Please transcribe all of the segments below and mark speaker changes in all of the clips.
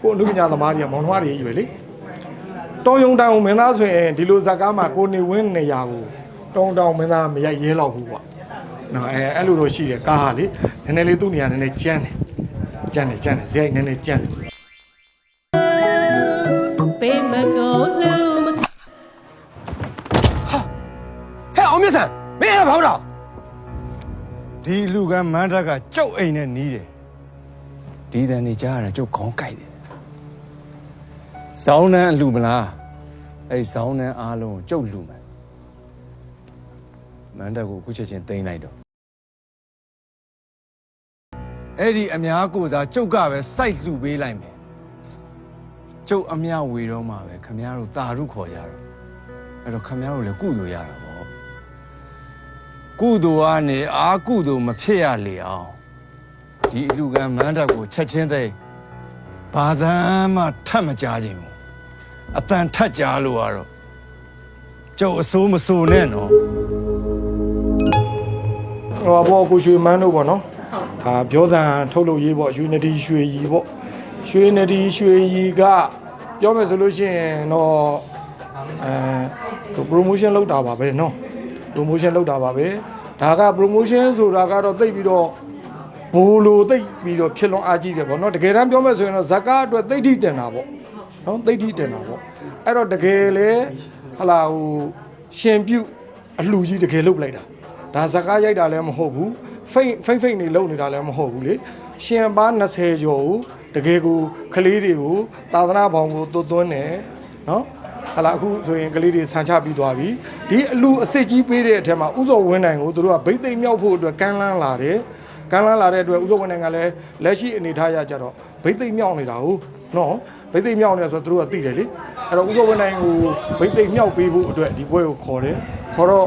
Speaker 1: ကိုအနုပညာသမားတွေကမောင်နှမတွေကြီးပဲလေတောင်ယုံတောင်မင်းသားဆိုရင်ဒီလိုဇက်ကားမှာကိုနေဝင်းနေရာကိုတောင်တောင်မင်းသားမရိုက်ရဲတော့ဘူးကွာနော်အဲအဲ့လိုတော့ရှိတယ်ကားဟာလေနည်းနည်းလေးသူ့နေရာနည်းနည်းကြမ်းတယ်ကြမ်းတယ်ကြမ်းတယ်ဇက်နည်းနည်းကြမ်းတယ်
Speaker 2: ပေးမကုန်လို့မ
Speaker 3: ဟဲ့အောင်မြတ်ဆန်မင်းရဖောင်းတော့
Speaker 4: ဒီလူကမန်းတက်ကကျုပ်အိမ်နဲ့နီးတယ်ဒီတန်နေကြားရတာကျုပ်ခေါင်းကိုက်တယ် ဇောင်းနှန်းအလူမလားအဲ့ဇောင်းနှန်းအားလုံးကိုကျုပ်လူမယ်မန်းတက်ကိုအခုချက်ချင်းသိမ်းလိုက်တော့အဲ့ဒီအများကိုစားကျုပ်ကပဲစိုက်လှူပေးလိုက်မယ်ကျုပ်အမြဝေတော့မှာပဲခမရတို့တာရုခေါ်ကြတော့အဲ့တော့ခမရတို့လည်းကုသိုလ်ရတာပေါ့ကုသိုလ်ကနေအာကုသိုလ်မဖြစ်ရလေအောင်ဒီအလူကံမန်းတပ်ကိုချက်ချင်းသိမ်း ဘာသာမှထပ်မကြားခြင်းဘူးအတန်ထပ်ကြားလို့ကတော့ကျုပ်အဆိုးမဆိုးနဲ့နော်
Speaker 1: ဟိုဘောကိုရွှေမန်းတို့ပေါ့နော်ဒါပြောသံထုတ်လုပ်ရေးပေါ့ရွှေနဒီရွှေရီပေါ့ရွှေနဒီရွှေရီကပြောမယ်ဆိုလို့ရှိရင်တော့အဲ promotion လုပ်တာပါပဲနော် promotion လုပ်တာပါပဲဒါက promotion ဆိုတာကတော့သိပ်ပြီးတော့ ဘိုးလိုသိပ်ပြီးတော့ဖြစ်လွန်အားကြီးတယ်ပေါ့နော်တကယ်တမ်းပြောမယ်ဆိုရင်တော့ဇကာအတွက်သိဋ္ဌိတင်တာပေါ့နော်သိဋ္ဌိတင်တာပေါ့အဲ့တော့တကယ်လေဟလာဟိုရှင်ပြုအလှကြီးတကယ်လုတ်လိုက်တာဒါဇကာရိုက်တာလည်းမဟုတ်ဘူးဖိတ်ဖိတ်ဖိတ်နေလုံနေတာလည်းမဟုတ်ဘူးလေရှင်ပါ20ကျော်ကိုတကယ်ကိုကလေးတွေကိုသာသနာဘောင်ကိုသွတ်သွင်းတယ်နော်ဟလာအခုဆိုရင်ကလေးတွေဆန်ချပြီးသွားပြီဒီအလူအစ်စ်ကြီးပေးတဲ့အထက်မှာဥဇော်ဝင်းနိုင်ကိုတို့ကဗိသိက်မြောက်ဖို့အတွက်ကမ်းလှမ်းလာတယ် ကမ်းလန်းလာတဲ့အတွက်ဥဇော်ဝင်းနိုင်ကလည်းလက်ရှိအနေထားရကြတော့ဗိတ်သိမ့်မြောက်နေတာဟုတ်နော်ဗိတ်သိမ့်မြောက်နေတာဆိုတော့သူတို့ကသိတယ်လေအဲ့တော့ဥဇော်ဝင်းနိုင်ကိုဗိတ်သိမ့်မြောက်ပေးဖို့အတွက်ဒီပွဲကိုခေါ်တယ်ခေါ်တော့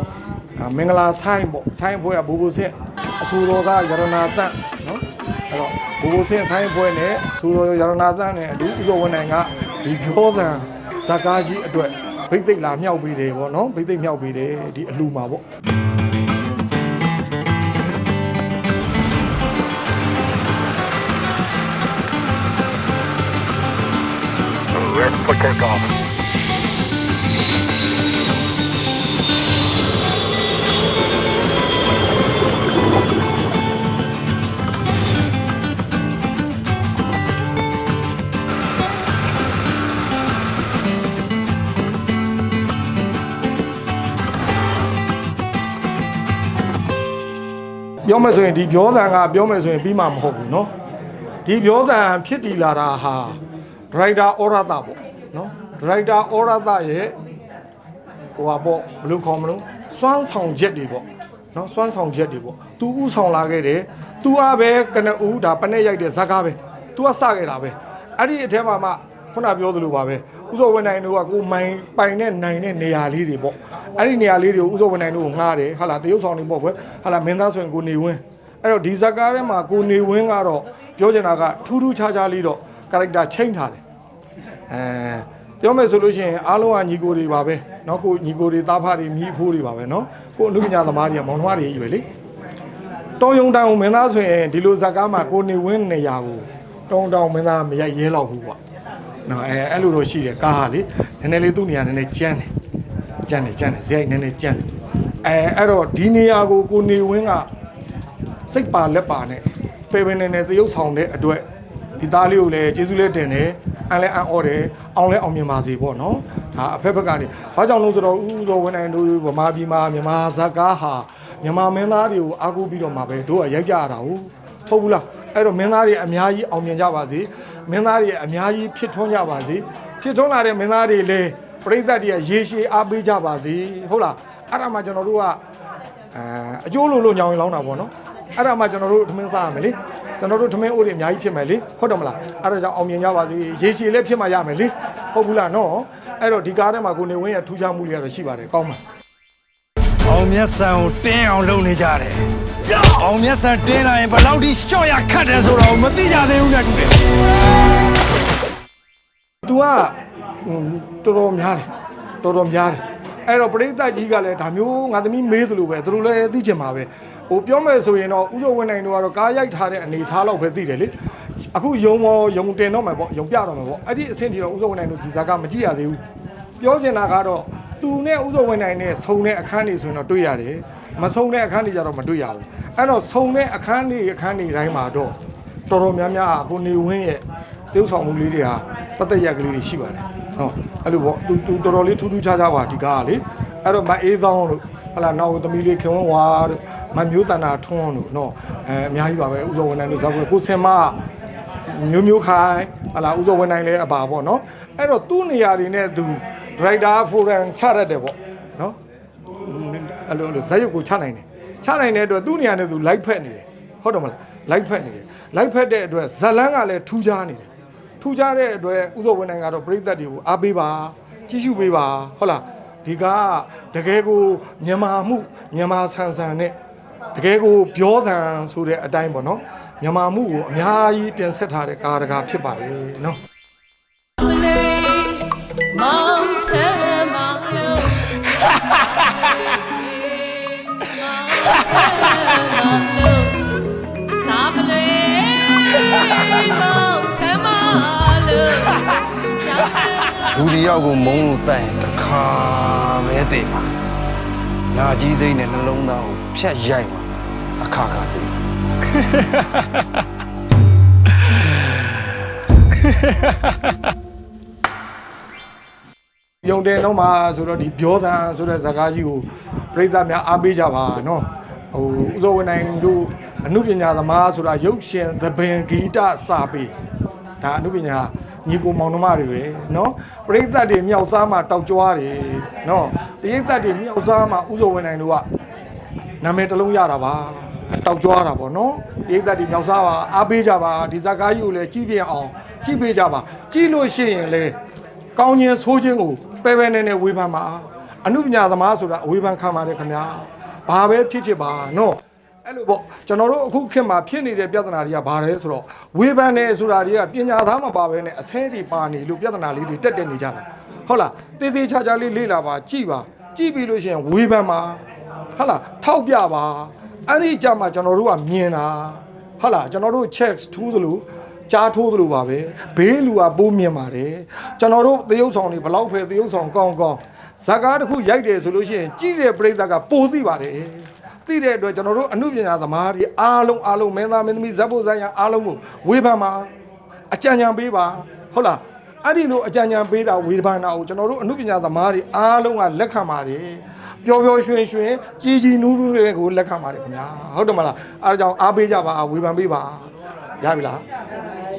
Speaker 1: အာမင်္ဂလာဆိုင်ပေါ့ဆိုင်ဘွဲကဘူဘူဆင့်အဆူတော်ကရတနာတန့်နော်အဲ့တော့ဘူဘူဆင့်ဆိုင်ဘွဲနဲ့အဆူတော်ရတနာတန့်နဲ့အတူဥပဝန်နိုင်ကဒီပြောသံဇကားကြီးအတွက်ဗိတ်သိက်လာမြောက်ပေးတယ်ပေါ့နော်ဗိတ်သိက်မြောက်ပေးတယ်ဒီအလှမှာပေါ့ ပြောမယ်ဆိုရင်ဒီပြောသံကပြောမယ်ဆိုရင်ပြီးမှမဟုတ်ဘူးเนาะဒီပြောသံဖြစ်တည်လာတာဟာ ဒရိုက်တာဩရသပေါ့နော်ဒရိုက်တာဩရသရဲ့ဟိုဟာပေါ့ဘယ်လိုခေါ်မလို့စွမ်းဆောင်ချက်တွေပေါ့နော်စွမ်းဆောင်ချက်တွေပေါ့ तू ဥဆောင်လာခဲ့တယ် तू ကပဲကနဦးဒါပနဲ့ရိုက်တဲ့ဇက်ကားပဲ तू ကစခဲ့တာပဲအဲ့ဒီအထဲမှာမှခုနပြောသလိုပါပဲဥသောဝန်နိုင်တို့ကကိုမိုင်ပိုင်တဲ့နိုင်တဲ့နေရာလေးတွေပေါ့အဲ့ဒီနေရာလေးတွေကိုဥသောဝန်နိုင်တို့ကိုငှားတယ်ဟာလာတရုတ်ဆောင်နေပေါ့ကွယ်ဟာလာမင်းသားဆိုရင်ကိုနေဝင်းအဲ့တော့ဒီဇက်ကားထဲမှာကိုနေဝင်းကတော့ပြောချင်တာကထူးထူးခြားခြားလေးတော့ character ချိန်ထားတယ် အဲပြောမယ်ဆိုလို့ရှိရင်အားလုံးကညီကိုတွေပါပဲเนาะကိုညီကိုတွေသားဖတွေမိဖိုးတွေပါပဲเนาะကိုအနုပညာသမားတွေကမောင်နှမတွေကြီးပဲလေ တောင်ယုံတောင်မင်းသားဆိုရင်ဒီလိုဇက်ကားမှာကိုနေဝင်းနေရာကိုတောင်တောင်မင်းသားမရိုက်ရဲတော့ဘူးကွာနော်အဲအဲ့လိုတော့ရှိတယ်ကားဟာလေနည်းနည်းလေးသူ့နေရာနည်းနည်းကြမ်းတယ်ကြမ်းတယ်ကြမ်းတယ်ဇက်နည်းနည်းကြမ်းတယ်အဲအဲ့တော့ဒီနေရာကိုကိုနေဝင်းကစိတ်ပါလက်ပါနဲ့ပေပင်နေနေသရုပ်ဆောင်တဲ့အတွက် ဒီသားလေးကိုလည်းကျေးဇူးလည်းတင်တယ်အန်လည်းအန်ဩတယ်အောင်လည်းအောင်မြင်ပါစေပေါ့နော်ဒါအဖက်ဖက်ကနေဘာကြောင့်လို့ဆိုတော့ဥဥသောဝန်နိုင်တို့ဗမာပြည်မှာမြန်မာဇက်ကားဟာမြန်မာမင်းသားတွေကိုအားကိုးပြီးတော့မှပဲတို့ကရိုက်ကြရတာဟုတ်ဟုတ်ဘူးလားအဲ့တော့မင်းသားတွေအများကြီးအောင်မြင်ကြပါစေမင်းသားတွေအများကြီးဖြစ်ထွန်းကြပါစေဖြစ်ထွန်းလာတဲ့မင်းသားတွေလည်းပြိဿတွေကရေရှည်အားပေးကြပါစေဟုတ်လားအဲ့ဒါမှကျွန်တော်တို့ကအဲအကျိုးလိုလိုညောင်ရင်လောင်းတာပေါ့နော်အဲ့ဒါမှကျွန်တော်တို့ထမင်းစားရမယ်လေ ကျွန်တော်တို့ထမင်းအိုးတွေအများကြီးဖြစ်မယ်လေဟုတ်တယ်မလားအဲ့ဒါကြောင့်အောင်မြင်ကြပါစေရေရှည်လည်းဖြစ်မှရမယ်လေဟုတ်ဘူးလားနော်အဲ့တော့ဒီကားထဲမှာကိုနေဝင်းရဲ့ထူးခြားမှုတွေကတော့ရှိပါတယ်ကောင်းပါ
Speaker 4: အောင်မြတ်ဆန်ကိုတင်းအောင်လုပ်နေကြတယ်အောင်မြတ်ဆန်တင်းလာရင်ဘယ်လောက်ထိရှော့ရခတ်တယ်ဆိုတော့မသိကြသေးဘူးနဲ့တူတယ်။
Speaker 1: तू ကဟွန်းတော်တော်များတယ်။တော်တော်များတယ်။အဲ့တော့ပရိသတ်ကြီးကလည်းဒါမျိုးငါသမီးမေးသလိုပဲသူတို့လည်းသိချင်ပါပဲ။ ဟိုပြောမယ်ဆိုရင်တော့ဥဇော်ဝင်နိုင်တို့ကတော့ကားရိုက်ထားတဲ့အနေထားလောက်ပဲသိတယ်လေအခုယုံမောယုံတင်တော့မယ်ပေါ့ယုံပြတော့မယ်ပေါ့အဲ့ဒီအဆင့်ထိတော့ဥစ္စာဝင်နိုင်တို့ဂျီဇာကမကြည့်ရသေးဘူးပြောချင်တာကတော့သူနဲ့ဥစ္စာဝင်နိုင်နဲ့ဆုံတဲ့အခန်းတွေဆိုရင်တော့တွေ့ရတယ်မဆုံတဲ့အခန်းတွေကြတော့မတွေ့ရဘူးအဲ့တော့ဆုံတဲ့အခန်းတွေအခန်းတွေတိုင်းမှာတော့တော်တော်များများအခုနေဝင်းရဲ့တရုပ်ဆောင်မှုလေးတွေဟာတသက်ရက်ကလေးတွေရှိပါတယ်ဟုတ်အဲ့လိုပေါ့သူသူတော်တော်လေးထူးထူးခြားခြားပါဒီကားကလေအဲ့တော့မအေးသောင်းတို့ဟလာနောက်သမီးလေးခင်ဝင်းဝါတို့ မမျိုးတန်တာထွန်းတို့နော်အဲအများကြီးပါပဲဥစ္စာဝင်နိုင်တို့ဇောက်ကိုစင်မမျိုးမျိုးခိုင်းဟလာဥစ္စာဝင်နိုင်လဲအပါပေါ့နော်အဲ့တော့သူ့နေရာတွေနဲ့သူဒရိုက်တာဖိုရန်ချရတယ်ပေါ့နော်အဲ့လိုအဲ့လိုဇက်ရုပ်ကိုချနိုင်တယ်ချနိုင်တဲ့အတွက်သူ့နေရာနဲ့သူလိုက်ဖက်နေတယ်ဟုတ်တယ်မလားလိုက်ဖက်နေတယ်လိုက်ဖက်တဲ့အတွက်ဇလန်းကလည်းထူးခြားနေတယ်ထူးခြားတဲ့အတွက်ဥစ္စာဝင်နိုင်ကတော့ပြိသက်တွေကိုအားပေးပါကြည့်ရှုပေးပါဟုတ်လားဒီကတကယ်ကိုမြန်မာမှုမြန်မာဆန်ဆန်နဲ့ တကယ်ကိုပြောသံဆိုတဲ့အတိုင်းပေါ့နော်မြန်မာမှုကိုအများကြီးတင်ဆက်ထားတဲ့ကားတကားဖြစ်ပါတယ်နော်
Speaker 2: Mountain Milo Sablé Mountain Milo
Speaker 4: လူတစ်ယောက်ကိုမုန်းလို့တတ်ရင်တစ်ခါပဲတည်ပါနာကြီးစိမ့်နဲ့နှလုံးသားကိုဖြတ်ရိုက်မှာ အခါခါတည်
Speaker 1: ယုံတယ်တော့မှာဆိုတော့ဒီပြောသံဆိုတဲ့ဇာကားကြီးကိုပြိဿများအားပေးကြပါနော်ဟိုဥသောဝင်နိုင်တို့အမှုပညာသမားဆိုတာရုပ်ရှင်သဘင်ဂီတစာပေဒါအမှုပညာညီကိုမောင်နှမတွေပဲနော်ပြိဿတွေမြောက်စားမှာတောက်ကြွားတယ်နော်ပြိဿတွေမြောက်စားမှာဥသောဝင်နိုင်တို့က နာမည်တစ်လုံးရတာပါတောက်ကြွားတာပေါ့နော်ပြိဿတွေမြောက်စားပါအားပေးကြပါဒီဇာကားကြီးကိုလည်းကြည့်ပြအောင်ကြည့်ပေးကြပါကြည့်လို့ရှိရင်လည်းကောင်းခြင်းဆိုးခြင်းကိုပဲပဲနဲ့နဲ့ဝေဖန်ပါအနုပညာသမားဆိုတာအဝေဖန်ခံပါတယ်ခင်ဗျာဘာပဲဖြစ်ဖြစ်ပါနော်အဲ့လိုပေါ့ကျွန်တော်တို့အခုခေတ်မှာဖြစ်နေတဲ့ပြဿနာတွေကဘာလဲဆိုတော့ဝေဖန်နေဆိုတာတွေကပညာသားမပါဘဲနဲ့အဆဲတွေပါနေလို့ပြဿနာလေးတွေတက်တက်နေကြတာဟုတ်လားတေးသေးချာချာလေးလေ့လာပါကြည်ပါကြည်ပြီးလို့ရှိရင်ဝေဖန်ပါ ဟုတ်လားထောက်ပြပါအဲ့ဒီကြမှာကျွန်တော်တို့ကမြင်တာဟုတ်လားကျွန်တော်တို့ check ထူးသလိုကြားထိုးသလိုပါပဲဘေးလူကပိုးမြင်ပါတယ်ကျွန်တော်တို့သရုပ်ဆောင်တွေဘလောက်ဖယ်သရုပ်ဆောင်ကောင်းကောင်းဇာကားတစ်ခုရိုက်တယ်ဆိုလို့ရှိရင်ကြည့်တဲ့ပရိသတ်ကပိုသိပါတယ်သိတဲ့အတွက်ကျွန်တော်တို့အမှုပညာသမားတွေအားလုံးအားလုံးမင်းသားမင်းသမီးဇက်ဖို့ဇက်ရအားလုံးကိုဝေဖန်ပါအကြံဉာဏ်ပေးပါဟုတ်လား အဲ့ဒီလိုအကြံဉာဏ်ပေးတာဝေဖန်တာကိုကျွန်တော်တို့အမှုပညာသမားတွေအားလုံးကလက်ခံပါတယ်ပျော်ပျော်ရွှင်ရွှင်ကြည်ကြည်နူးနူးတွေကိုလက်ခံပါတယ်ခင်ဗျာဟုတ်တယ်မလားအားကြောင့်အားပေးကြပါဝေဖန်ပေးပါရပြီလား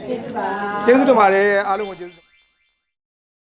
Speaker 1: ကျေးဇူးပါကျေးဇူးတင်ပါတယ်အားလုံးကိုကျေးဇူး